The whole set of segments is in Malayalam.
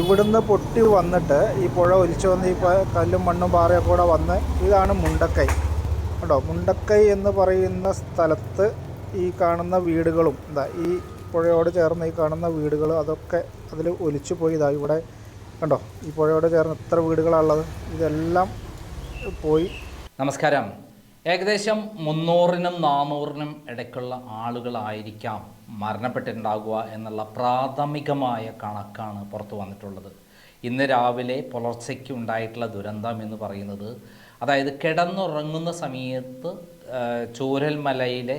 ഇവിടുന്ന് പൊട്ടി വന്നിട്ട് ഈ പുഴ ഒലിച്ചു വന്ന് ഈ കല്ലും മണ്ണും പാറയൊക്കെ കൂടെ വന്ന് ഇതാണ് മുണ്ടക്കൈ. കേട്ടോ മുണ്ടക്കൈ എന്ന് പറയുന്ന സ്ഥലത്ത് ഈ കാണുന്ന വീടുകളും എന്താ ഈ പുഴയോട് ചേർന്ന് ഈ കാണുന്ന വീടുകൾ അതൊക്കെ അതിൽ ഒലിച്ചു പോയി. ഇതാ ഇവിടെ കണ്ടോ? ഈ പുഴയോട് ചേർന്ന് എത്ര വീടുകളാണുള്ളത് ഇതെല്ലാം പോയി. നമസ്കാരം. ഏകദേശം മുന്നൂറിനും നാനൂറിനും ഇടയ്ക്കുള്ള ആളുകളായിരിക്കാം മരണപ്പെട്ടിട്ടുണ്ടാകുക എന്നുള്ള പ്രാഥമികമായ കണക്കാണ് പുറത്തു വന്നിട്ടുള്ളത്. ഇന്ന് രാവിലെ പുലർച്ചയ്ക്ക് ഉണ്ടായിട്ടുള്ള ദുരന്തം എന്ന് പറയുന്നത് അതായത് കിടന്നുറങ്ങുന്ന സമയത്ത് ചൂരൽമലയിലെ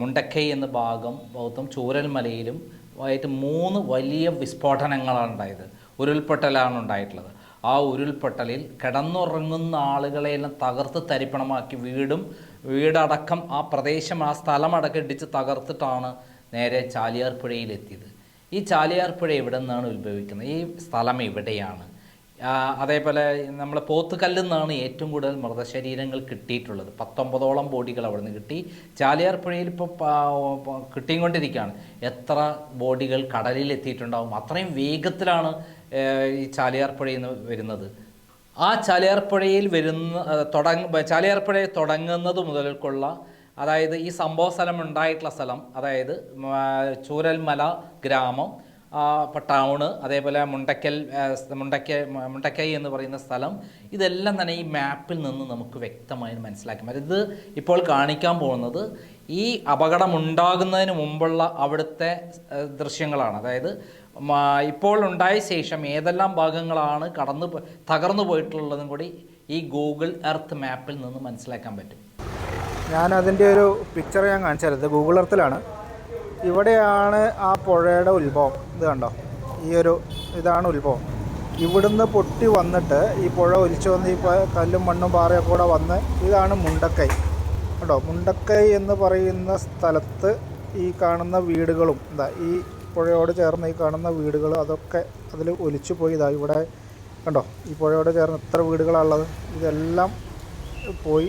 മുണ്ടക്കൈ എന്ന ഭാഗം ബൗദ്ധം ചൂരൽമലയിലും ആയിട്ട് മൂന്ന് വലിയ വിസ്ഫോടനങ്ങളാണ് ഉണ്ടായത്. ഉരുൾപൊട്ടലാണ് ഉണ്ടായിട്ടുള്ളത്. ആ ഉരുൾപൊട്ടലിൽ കിടന്നുറങ്ങുന്ന ആളുകളെയെല്ലാം തകർത്ത് തരിപ്പണമാക്കി വീടും വീടടക്കം ആ പ്രദേശം ആ സ്ഥലമടക്കം ഇടിച്ച് തകർത്തിട്ടാണ് നേരെ ചാലിയാർ പുഴയിലെത്തിയത് ഈ ചാലിയാർ പുഴ എവിടെ നിന്നാണ് ഉത്ഭവിക്കുന്നത്? ഈ സ്ഥലം എവിടെയാണ്? അതേപോലെ നമ്മൾ പോത്തുകല്ലിൽ നിന്നാണ് ഏറ്റവും കൂടുതൽ മൃതശരീരങ്ങൾ കിട്ടിയിട്ടുള്ളത്. പത്തൊമ്പതോളം ബോഡികൾ അവിടെ നിന്ന് കിട്ടി ചാലിയാർ പുഴയിൽ ഇപ്പോൾ കിട്ടിക്കൊണ്ടിരിക്കുകയാണ്. എത്ര ബോഡികൾ കടലിൽ എത്തിയിട്ടുണ്ടാവും. അത്രയും വേഗത്തിലാണ് ഈ ചാലിയാർ പുഴയിൽ നിന്ന് വരുന്നത്. ആ ചാലിയാർ പുഴയിൽ വരുന്ന തുടങ്ങ ചാലിയാർ പുഴ തുടങ്ങുന്നത് മുതൽക്കുള്ള അതായത് ഈ സംഭവ സ്ഥലം ഉണ്ടായിട്ടുള്ള സ്ഥലം അതായത് ചൂരൽമല ഗ്രാമം ടൗണ് അതേപോലെ മുണ്ടക്കൽ മുണ്ടക്ക മുണ്ടക്കൈ എന്ന് പറയുന്ന സ്ഥലം ഇതെല്ലാം തന്നെ ഈ മാപ്പിൽ നിന്ന് നമുക്ക് വ്യക്തമായി മനസ്സിലാക്കാൻ പറ്റും ഇത് ഇപ്പോൾ കാണിക്കാൻ പോകുന്നത് ഈ അപകടമുണ്ടാകുന്നതിന് മുമ്പുള്ള അവിടുത്തെ ദൃശ്യങ്ങളാണ്. അതായത് ഇപ്പോൾ ഉണ്ടായ ശേഷം ഏതെല്ലാം ഭാഗങ്ങളാണ് കടന്നു തകർന്നു പോയിട്ടുള്ളതും കൂടി ഈ ഗൂഗിൾ എർത്ത് മാപ്പിൽ നിന്ന് മനസ്സിലാക്കാൻ പറ്റും. ഞാൻ അതിന്റെ ഒരു പിക്ചർ ഞാൻ കാണിച്ചു ഗൂഗിൾ എർത്തിലാണ് ഇവിടെയാണ് ആ പുഴയുടെ ഉത്ഭവം. ഇത് കണ്ടോ? ഈ ഒരു ഇതാണ് ഉത്ഭവം. ഇവിടുന്ന് പൊട്ടി വന്നിട്ട് ഈ പുഴ ഒലിച്ചു വന്ന് ഈ കല്ലും മണ്ണും പാറയൊക്കെ കൂടെ വന്ന് ഇതാണ് മുണ്ടക്കൈ. കേട്ടോ മുണ്ടക്കൈ എന്ന് പറയുന്ന സ്ഥലത്ത് ഈ കാണുന്ന വീടുകളും എന്താ ഈ പുഴയോട് ചേർന്ന് ഈ കാണുന്ന വീടുകൾ അതൊക്കെ അതിൽ ഒലിച്ചു പോയി. ഇതാ ഇവിടെ കണ്ടോ? ഈ പുഴയോട് ചേർന്ന് എത്ര വീടുകളാണുള്ളത് ഇതെല്ലാം പോയി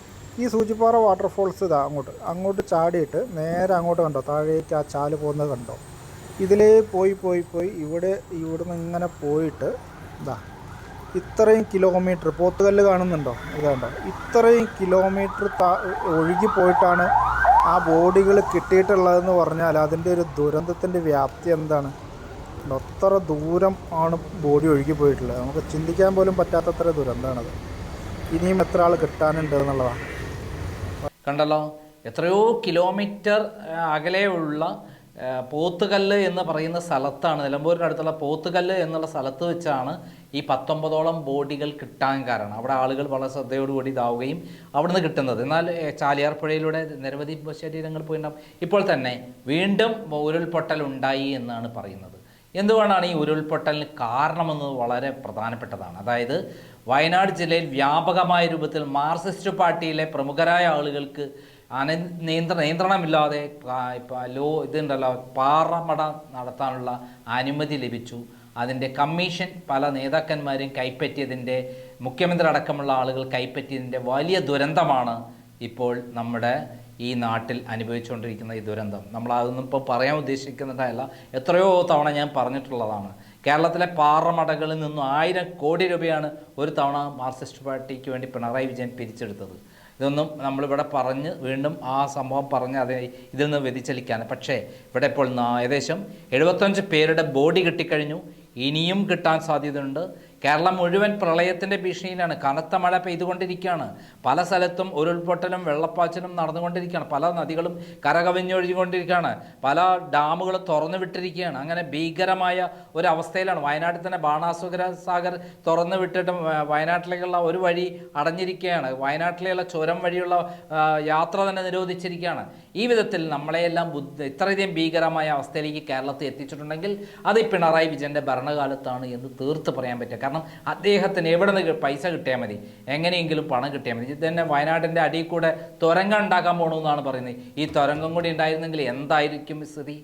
ഈ സൂചിപ്പാറ വാട്ടർഫോൾസ് ഇതാ അങ്ങോട്ട്. അങ്ങോട്ട് ചാടിയിട്ട് നേരെ അങ്ങോട്ട് കണ്ടോ? താഴേക്ക് ആ ചാൽ പോകുന്നത് കണ്ടോ? ഇതിലേ പോയി പോയി പോയി ഇവിടെ ഇവിടുന്ന് ഇങ്ങനെ പോയിട്ട് ഇതാ ഇത്രയും കിലോമീറ്റർ പോത്തുകല്ല് കാണുന്നുണ്ടോ? ഇതാണ്ടോ ഇത്രയും കിലോമീറ്റർ താ ഒഴുകി പോയിട്ടാണ് ആ ബോഡികൾ കിട്ടിയിട്ടുള്ളതെന്ന് പറഞ്ഞാൽ അതിന്റെ ഒരു ദുരന്തത്തിന്റെ വ്യാപ്തി എന്താണ്? അത്ര ദൂരം ആണ് ബോഡി ഒഴുകി പോയിട്ടുള്ളത്. നമുക്ക് ചിന്തിക്കാൻ പോലും പറ്റാത്തത്ര ദുരന്തമാണത്. ഇനിയും എത്ര ആൾ കിട്ടാനുണ്ട് എന്നുള്ളതാണ്. കണ്ടല്ലോ? എത്രയോ കിലോമീറ്റർ അകലെയുള്ള പോത്തുകല്ല് എന്ന് പറയുന്ന സ്ഥലത്താണ് നിലമ്പൂരിനടുത്തുള്ള പോത്തുകല്ല് എന്നുള്ള സ്ഥലത്ത് വെച്ചാണ് ഈ പത്തൊമ്പതോളം ബോഡികൾ കിട്ടാൻ കാരണം. അവിടെ ആളുകൾ വളരെ ശ്രദ്ധയോടുകൂടി ഇതാവുകയും അവിടുന്ന് കിട്ടുന്നത്. എന്നാൽ ചാലിയാർ പുഴയിലൂടെ നിരവധി ശരീരങ്ങൾ പോയിട്ടുണ്ടാകും ഇപ്പോൾ തന്നെ വീണ്ടും ഉരുൾപൊട്ടൽ ഉണ്ടായി എന്നാണ് പറയുന്നത്. എന്തുകൊണ്ടാണ് ഈ ഉരുൾപൊട്ടലിന് കാരണമെന്നത് വളരെ പ്രധാനപ്പെട്ടതാണ്? അതായത് വയനാട് ജില്ലയിൽ വ്യാപകമായ രൂപത്തിൽ മാർക്സിസ്റ്റ് പാർട്ടിയിലെ പ്രമുഖരായ ആളുകൾക്ക് അന നിയന്ത്ര നിയന്ത്രണമില്ലാതെ ഇപ്പോൾ ഇപ്പ ലോ ഇതുണ്ടല്ലോ പാറമട നടത്താനുള്ള അനുമതി ലഭിച്ചു. അതിന്റെ കമ്മീഷൻ പല നേതാക്കന്മാരും കൈപ്പറ്റിയതിന്റെ മുഖ്യമന്ത്രി അടക്കമുള്ള ആളുകൾ കൈപ്പറ്റിയതിന്റെ വലിയ ദുരന്തമാണ് ഇപ്പോൾ നമ്മുടെ ഈ നാട്ടിൽ അനുഭവിച്ചുകൊണ്ടിരിക്കുന്ന ഈ ദുരന്തം. നമ്മൾ അതൊന്നും ഇപ്പോൾ പറയാൻ ഉദ്ദേശിക്കുന്നതല്ല എത്രയോ തവണ ഞാൻ പറഞ്ഞിട്ടുള്ളതാണ്. കേരളത്തിലെ പാറമടകളിൽ നിന്നും ആയിരം കോടി രൂപയാണ് ഒരു തവണ മാർക്സിസ്റ്റ് പാർട്ടിക്ക് വേണ്ടി പിണറായി വിജയൻ പിരിച്ചെടുത്തത്. ഇതൊന്നും നമ്മളിവിടെ പറഞ്ഞ് വീണ്ടും ആ സംഭവം പറഞ്ഞ് അത് ഇതിൽ നിന്ന് വ്യതിചലിക്കാണ് പക്ഷേ ഇവിടെ ഇപ്പോൾ ഏകദേശം എഴുപത്തഞ്ച് പേരുടെ ബോഡി കിട്ടിക്കഴിഞ്ഞു. ഇനിയും കിട്ടാൻ സാധ്യതയുണ്ട്. കേരളം മുഴുവൻ പ്രളയത്തിന്റെ ഭീഷണിയിലാണ്. കനത്ത മഴ പെയ്തുകൊണ്ടിരിക്കുകയാണ്. പല സ്ഥലത്തും ഉരുൾപൊട്ടലും വെള്ളപ്പാച്ചിലും നടന്നുകൊണ്ടിരിക്കുകയാണ്. പല നദികളും കരകവിഞ്ഞൊഴുകിക്കൊണ്ടിരിക്കുകയാണ്. പല ഡാമുകളും തുറന്നു വിട്ടിരിക്കുകയാണ് അങ്ങനെ ഭീകരമായ ഒരു അവസ്ഥയിലാണ് വയനാട്ടിൽ തന്നെ ബാണാസുര സാഗർ തുറന്നു വിട്ടിട്ട് വയനാട്ടിലേക്കുള്ള ഒരു വഴി അടഞ്ഞിരിക്കുകയാണ്. വയനാട്ടിലേക്കുള്ള ചുരം വഴിയുള്ള യാത്ര തന്നെ നിരോധിച്ചിരിക്കുകയാണ്. ഈ വിധത്തിൽ നമ്മളെയെല്ലാം ബുദ്ധ ഇത്രയധികം ഭീകരമായ അവസ്ഥയിലേക്ക് കേരളത്തെ എത്തിച്ചിട്ടുണ്ടെങ്കിൽ അത് പിണറായി വിജയന്റെ ഭരണകാലത്താണ് എന്ന് തീർത്ത് പറയാൻ പറ്റുക കാരണം അദ്ദേഹത്തിന് എവിടെ നിന്ന് പൈസ കിട്ടിയാൽ മതി. എങ്ങനെയെങ്കിലും പണം കിട്ടിയാൽ മതി. ഇത് തന്നെ വയനാട്ടിന്റെ അടിയിൽ കൂടെ തുരങ്കം ഉണ്ടാക്കാൻ പോകണമെന്നാണ് പറയുന്നത്. ഈ തുരങ്കം കൂടി ഉണ്ടായിരുന്നെങ്കിൽ എന്തായിരിക്കും സ്ഥിതി